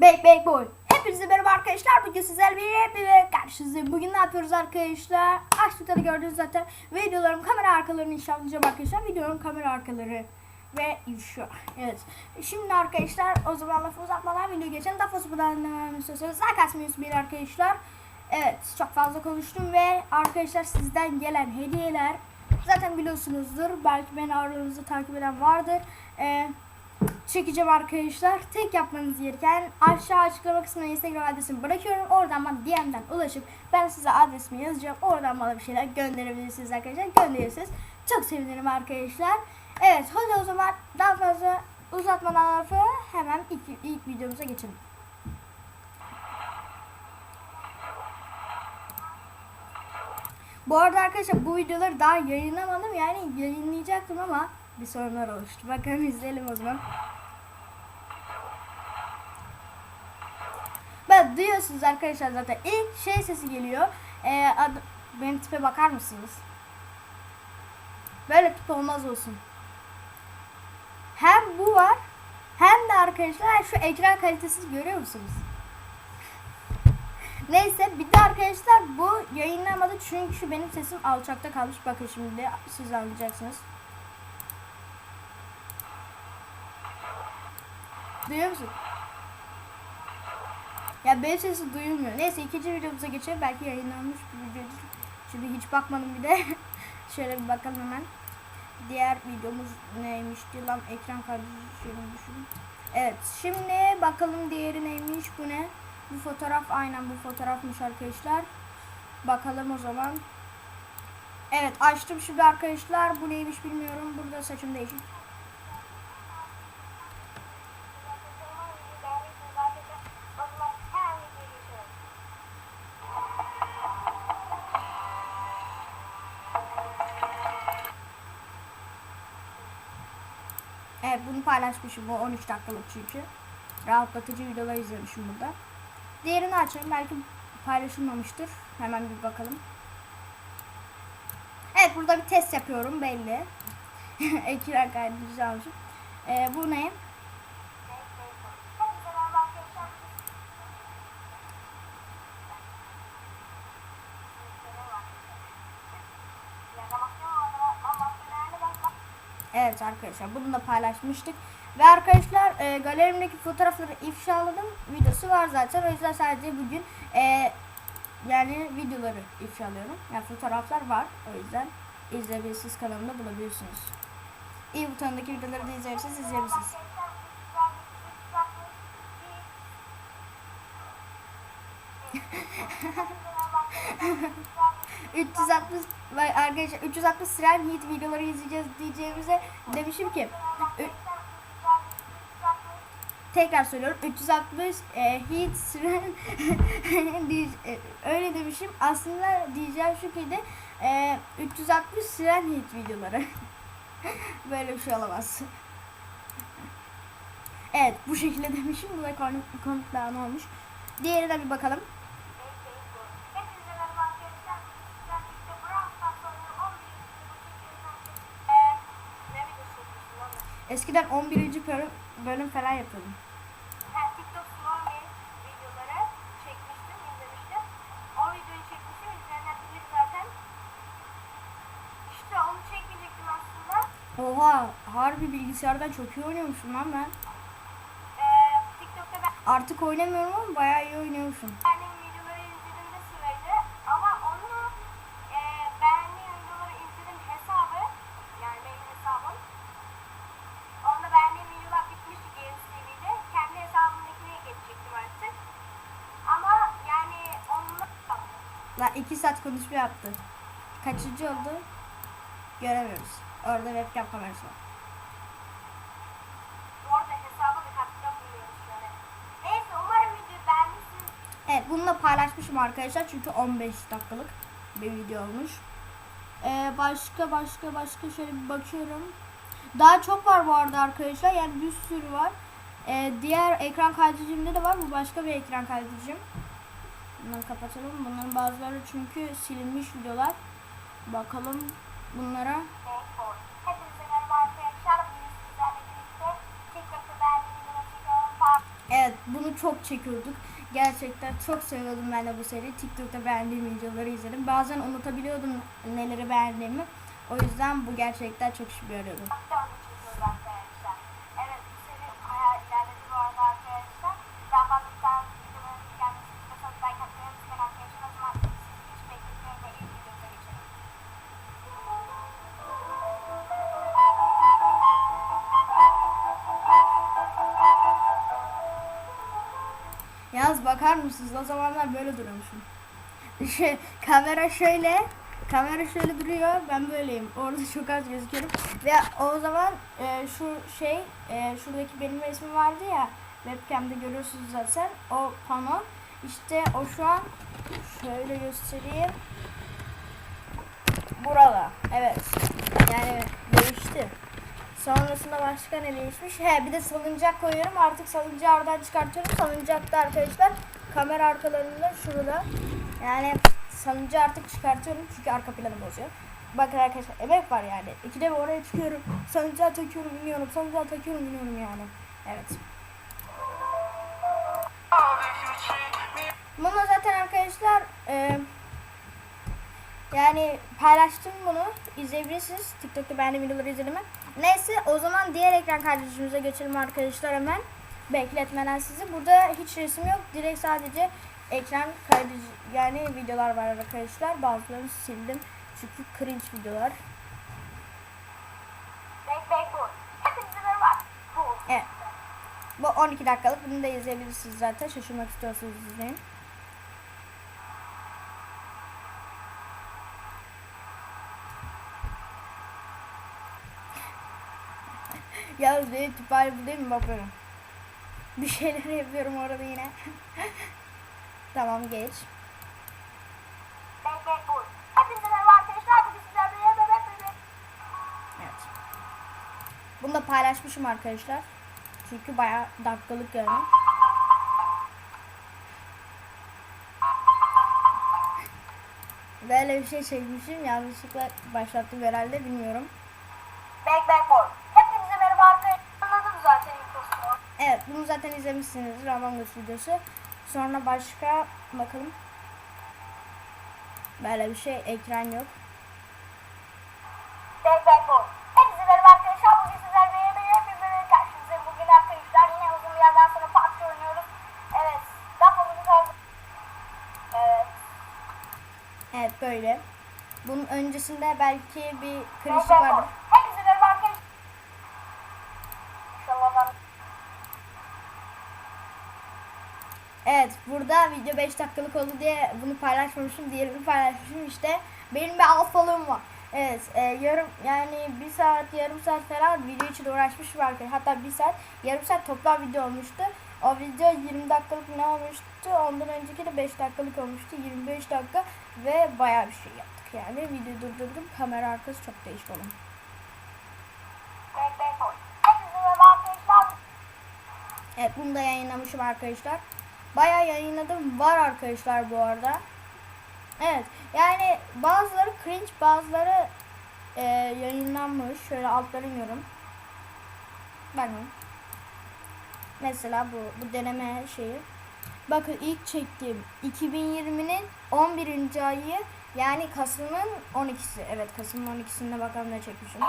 Bek Bek Boy. Hepinize merhaba arkadaşlar. Bugün sizlerle bir karşınızdayım. Bugün ne yapıyoruz arkadaşlar? Açlıkları gördünüz zaten. Videolarım kamera arkalarını inşallayacağım arkadaşlar. Videolarım kamera arkaları ve şu. Evet. Şimdi arkadaşlar o zaman lafı uzatmadan video geçelim. Daha fazla buradan devam istiyorsanız like atmayı unutmayın arkadaşlar. Evet çok fazla konuştum ve arkadaşlar sizden gelen hediyeler zaten biliyorsunuzdur. Belki beni aralarınızda takip eden vardır. Ee, çekeceğim arkadaşlar. Tek yapmanız gereken aşağı açıklama kısmına Instagram adresimi bırakıyorum. Oradan bana DM'den ulaşıp ben size adresimi yazacağım. Oradan bana bir şeyler gönderebilirsiniz arkadaşlar. Gönderirsiniz. Çok sevinirim arkadaşlar. Evet hadi o zaman daha fazla uzatmadan lafı hemen ilk, ilk videomuza geçelim. Bu arada arkadaşlar bu videoları daha yayınlamadım. Yani yayınlayacaktım ama bir sorunlar oluştu. Bakalım izleyelim o zaman. Ben duyuyorsunuz arkadaşlar zaten ilk şey sesi geliyor. Ee, ad- benim tipe bakar mısınız? Böyle tip olmaz olsun. Hem bu var hem de arkadaşlar şu ekran kalitesi görüyor musunuz? Neyse bir de arkadaşlar bu yayınlamadı çünkü benim sesim alçakta kalmış. Bakın şimdi siz anlayacaksınız. Duyuyor musun? Ya benim sesim duyulmuyor. Neyse ikinci videomuza geçelim. Belki yayınlanmış bir videodur. Şimdi hiç bakmadım bir de. Şöyle bir bakalım hemen. Diğer videomuz neymişti lan ekran kaydedici düşünün. Evet şimdi bakalım diğeri neymiş bu ne? Bu fotoğraf aynen bu fotoğrafmış arkadaşlar. Bakalım o zaman. Evet açtım şimdi arkadaşlar. Bu neymiş bilmiyorum. Burada saçım değişik. Bunu paylaşmışım. Bu 13 dakikalık çünkü. Rahatlatıcı videolar izlemişim burada. Diğerini açalım. Belki paylaşılmamıştır. Hemen bir bakalım. Evet burada bir test yapıyorum belli. Ekran kaydedici almışım. Ee, bu ne? Evet arkadaşlar bunu da paylaşmıştık. Ve arkadaşlar e, galerimdeki fotoğrafları ifşaladım. Videosu var zaten. O yüzden sadece bugün e, yani videoları ifşalıyorum. Yani fotoğraflar var. O yüzden izleyebilirsiniz kanalımda bulabilirsiniz. İyi butonundaki videoları da izlerseniz izleyebilirsiniz. ...360... Vay Arkadaşlar 360 Siren Heat videoları izleyeceğiz diyeceğimize demişim ki... Tekrar söylüyorum 360 e, Heat diye- e, öyle demişim. Aslında diyeceğim şu ki de e, 360 Siren Heat videoları. Böyle bir şey olamaz. Evet bu şekilde demişim. Bu da konuk, konuklarına olmuş. Diğerine bir bakalım. Eskiden 11. bölüm, bölüm falan yapıyordum. Oha harbi bilgisayardan çok iyi oynuyormuşum lan ben. Ee, TikTok'ta ben Artık oynamıyorum ama bayağı iyi oynuyormuşum. beğendiğim 2 saat konuşma yaptı. Kaçıncı oldu? Göremiyoruz. Orada webcam kamerası var. Orada hesaba da katkıda bulunuyoruz şöyle. Neyse umarım videoyu beğenmişsiniz. Evet bunu da paylaşmışım arkadaşlar çünkü 15 dakikalık bir video olmuş. Ee, başka başka başka şöyle bir bakıyorum. Daha çok var bu arada arkadaşlar yani bir sürü var. Ee, diğer ekran kaydedicimde de var bu başka bir ekran kaydedicim. Bunları kapatalım. Bunların bazıları çünkü silinmiş videolar. Bakalım bunlara. Evet bunu çok çekiyorduk. Gerçekten çok seviyordum ben de bu seriyi. TikTok'ta beğendiğim videoları izledim. Bazen unutabiliyordum neleri beğendiğimi. O yüzden bu gerçekten çok işime yarıyordu. Bakar mısınız o zamanlar böyle duruyormuşum. Şey, kamera şöyle, kamera şöyle duruyor, ben böyleyim. Orada çok az gözüküyorum. Ve o zaman e, şu şey, e, şuradaki benim resmim vardı ya, webcam'de görüyorsunuz zaten. O pano, işte o şu an şöyle göstereyim. Burada, evet. Yani değişti. Sonrasında başka ne değişmiş? He bir de salıncak koyuyorum. Artık salıncağı oradan çıkartıyorum. Salıncakta arkadaşlar kamera arkalarında şurada. Yani salıncağı artık çıkartıyorum çünkü arka planı bozuyor. Bakın arkadaşlar emek var yani. İkide bir oraya çıkıyorum. Salıncağı takıyorum iniyorum. Salıncağı takıyorum iniyorum yani. Evet. Bunu zaten arkadaşlar e, yani paylaştım bunu. İzleyebilirsiniz. TikTok'ta beğendiğim videoları izlediğimi. Neyse o zaman diğer ekran kardeşimize geçelim arkadaşlar hemen. Bekletmeden sizi. Burada hiç resim yok. Direkt sadece ekran kaydı yani videolar var arkadaşlar. Bazılarını sildim. Çünkü cringe videolar. Evet. Bu 12 dakikalık. Bunu da izleyebilirsiniz zaten. Şaşırmak istiyorsanız izleyin. Yalnız benim tip hali bu değil mi bakıyorum. Bir şeyler yapıyorum orada yine. tamam geç. Evet. Bunu da paylaşmışım arkadaşlar. Çünkü bayağı dakikalık yani. Böyle bir şey çekmişim. Yanlışlıkla başlattım herhalde bilmiyorum. Bek bek bu. Hepinize merhaba arkadaşlar. Anladım zaten impostor. Evet bunu zaten izlemişsiniz. Among Us videosu. Sonra başka bakalım. Böyle bir şey ekran yok. Bek bu. Hepinize merhaba arkadaşlar. Bugün sizlerle beraber bir bebek karşınızdayım. Bugün arkadaşlar yine uzun bir yerden sonra PUBG oynuyoruz. Evet. Evet. Evet böyle. Bunun öncesinde belki bir bu. vardı. Hepinize merhaba arkadaşlar. İnşallah ben Evet burada video 5 dakikalık oldu diye bunu paylaşmamışım. Diğerini paylaşmışım işte. Benim bir alfalığım var. Evet e, yarım yani bir saat yarım saat falan video için uğraşmışım arkadaşlar. Hatta bir saat yarım saat toplam video olmuştu. O video 20 dakikalık ne olmuştu? Ondan önceki de 5 dakikalık olmuştu. 25 dakika ve bayağı bir şey yaptık yani. Videoyu durdurdum. Kamera arkası çok değişik oldu. Evet bunu da yayınlamışım arkadaşlar. Bayağı yayınladım. Var arkadaşlar bu arada. Evet yani bazıları cringe bazıları e, yayınlanmış. Şöyle altlara iniyorum. Bakın. Mesela bu, bu deneme şeyi. Bakın ilk çektiğim 2020'nin 11. ayı yani Kasım'ın 12'si. Evet Kasım'ın 12'sinde bakalım ne çekmişim.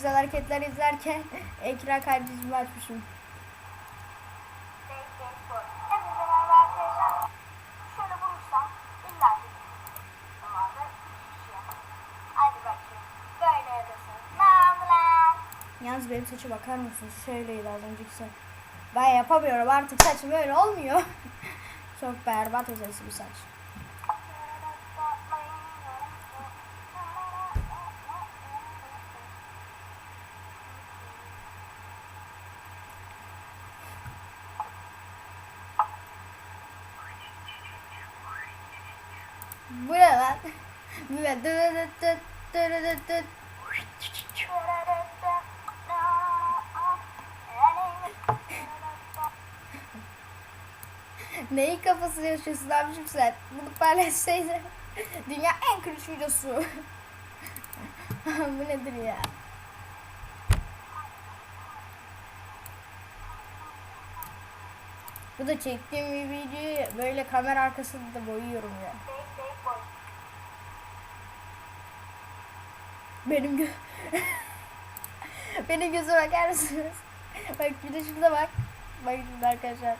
Güzel hareketler izlerken ekran kaydedicimi açmışım. Yalnız benim saça bakar mısınız? Şöyleydi az önceki saç. Ben yapamıyorum artık saçım öyle olmuyor. Çok berbat ötesi bir saç. Bu ne lan? Bu ne? Dı dı dı dı dı dı dı. Neyi kafasını yaşıyorsun abicim sen? Bunu paylaşsaydın. Dünya en cringe videosu. Bu nedir ya? Bu da çektiğim bir videoyu böyle kamera arkasında da boyuyorum ya. Benim gö Benim gözüme bakar mısınız? bak bir de şurada bak. Bak şimdi arkadaşlar.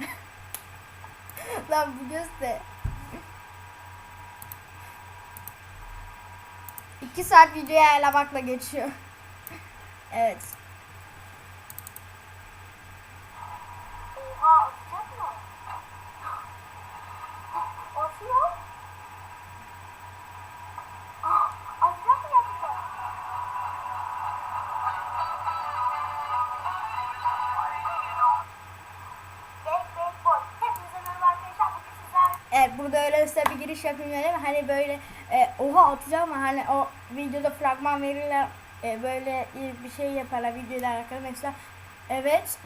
Lan bu göz de. İki saat videoya ayarlamakla geçiyor. evet. Oha giriş yapayım yani hani böyle e, oha atacağım ama hani o videoda fragman verirler e, böyle bir şey yaparlar videoda alakalı mesela. Evet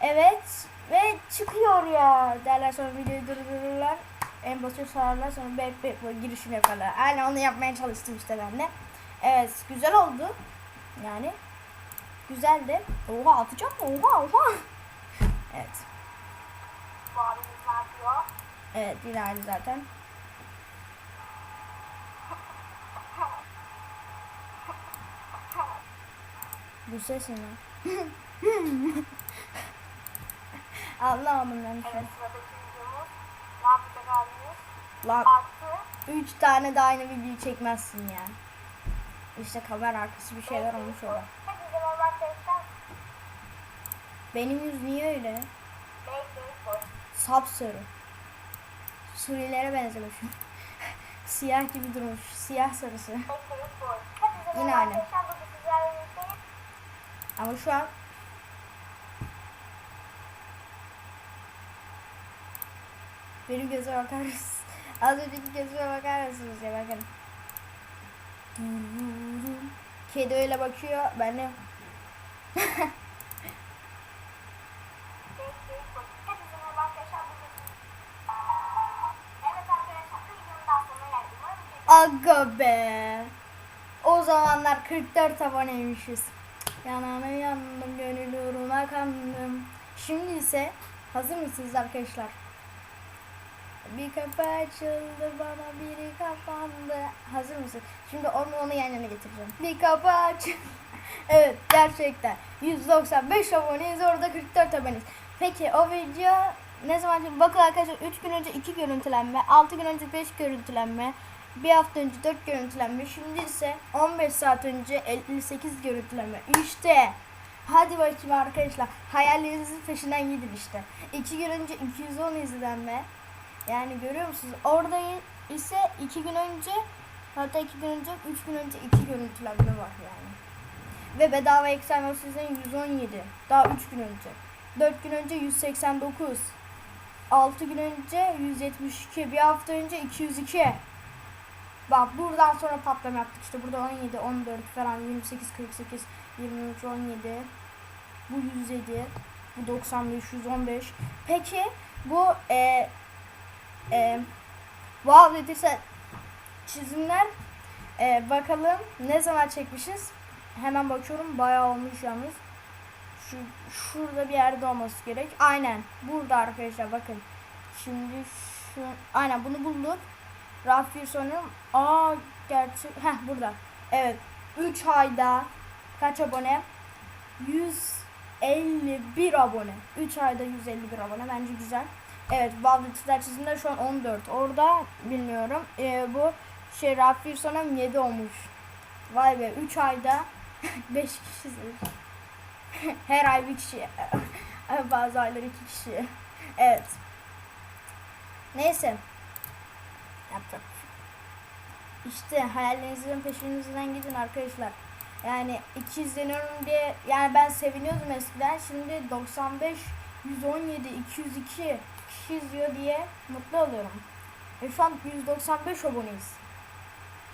evet ve çıkıyor ya derler sonra videoyu durdururlar. En basıyor sorarlar sonra bek bek girişim yaparlar. Aynen onu yapmaya çalıştım işte ben de. Evet güzel oldu. Yani güzeldi. Oha atacak mı? Oha oha. Evet. Evet aynı zaten Bu ses ne? Bir şey. Evet sıradaki videomuz. Ne yapacak abimiz? Lan Artı 3 tane de aynı videoyu çekmezsin yani. İşte kamera arkası bir şeyler olmuş orada. Benim yüz niye öyle? Sapsarı. Suriyelere benzemiş. Siyah gibi durmuş. Siyah sarısı. Yine aynı. arkadaşlar. Bugün sizlerle birlikte Ama şu an benim gözüme bakar mısınız? Az önceki gözüme bakar mısınız ya bakın. Kedi öyle bakıyor. Ben de aga be. O zamanlar 44 aboneymişiz. Yanana yandım gönül uğruna kandım. Şimdi ise hazır mısınız arkadaşlar? Bir kapı açıldı bana biri kapandı. Hazır mısın? Şimdi onu onu yan yana getireceğim. Bir kapı açıldı. evet gerçekten. 195 aboneyiz orada 44 aboneyiz. Peki o video ne zaman? Bakın arkadaşlar 3 gün önce 2 görüntülenme, 6 gün önce 5 görüntülenme, bir hafta önce 4 görüntülenme, şimdi ise 15 saat önce 58 görüntülenme. İşte hadi bakayım arkadaşlar hayallerinizin peşinden gidin işte. 2 gün önce 210 izlenme. Yani görüyor musunuz? Orada ise 2 gün önce hatta 2 gün önce 3 gün önce 2 görüntülenme var yani. Ve bedava eksen sizin 117. Daha 3 gün önce. 4 gün önce 189. 6 gün önce 172. Bir hafta önce 202. Bak buradan sonra patlama yaptık. İşte burada 17, 14 falan 28, 48, 23, 17. Bu 107. Bu 95, 115. Peki bu e, e, wow dediyse çizimler e, bakalım ne zaman çekmişiz. Hemen bakıyorum bayağı olmuş yalnız. Şu, şurada bir yerde olması gerek. Aynen. Burada arkadaşlar bakın. Şimdi şu aynen bunu bulduk. Rafi sanıyorum. Aa gerçi heh burada. Evet. 3 ayda kaç abone? 151 abone. 3 ayda 151 abone. Bence güzel. Evet. Bazı çizer çizimler şu an 14. Orada bilmiyorum. Ee, bu şey Rafi sanıyorum 7 olmuş. Vay be 3 ayda 5 kişi. Her ay bir kişi. Bazı aylar iki kişi. Evet. Neyse. Yapacak. şey. İşte hayallerinizin peşinizden gidin arkadaşlar. Yani iki izleniyorum diye yani ben seviniyordum eskiden. Şimdi 95, 117, 202 kişi izliyor diye mutlu oluyorum. Ve şu an 195 aboneyiz.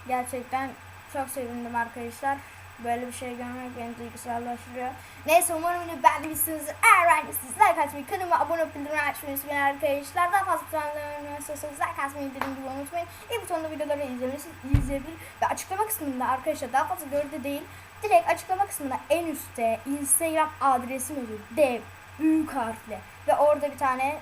Gerçekten çok sevindim arkadaşlar. Böyle bir şey görmek beni duygusallaştırıyor. Neyse umarım videoyu beğenmişsinizdir. Eğer beğendiyseniz like atmayı, kanalıma abone olup bildirim açmayı unutmayın arkadaşlar. Daha fazla videolarımı istiyorsanız like atmayı dediğim gibi unutmayın. İyi butonda videoları izlemesi, izleyebilir ve açıklama kısmında arkadaşlar daha fazla görüntü değil. Direkt açıklama kısmında en üstte Instagram adresim yazıyor. Dev, büyük harfle ve orada bir tane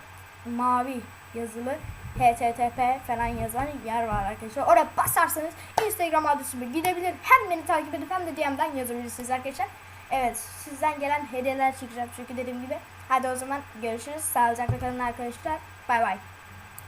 mavi yazılı http falan yazan yer var arkadaşlar. Oraya basarsanız Instagram adresime gidebilir. Hem beni takip edip hem de DM'den yazabilirsiniz arkadaşlar. Evet sizden gelen hediyeler çıkacak çünkü dediğim gibi. Hadi o zaman görüşürüz. Sağlıcakla kalın arkadaşlar. Bay bay.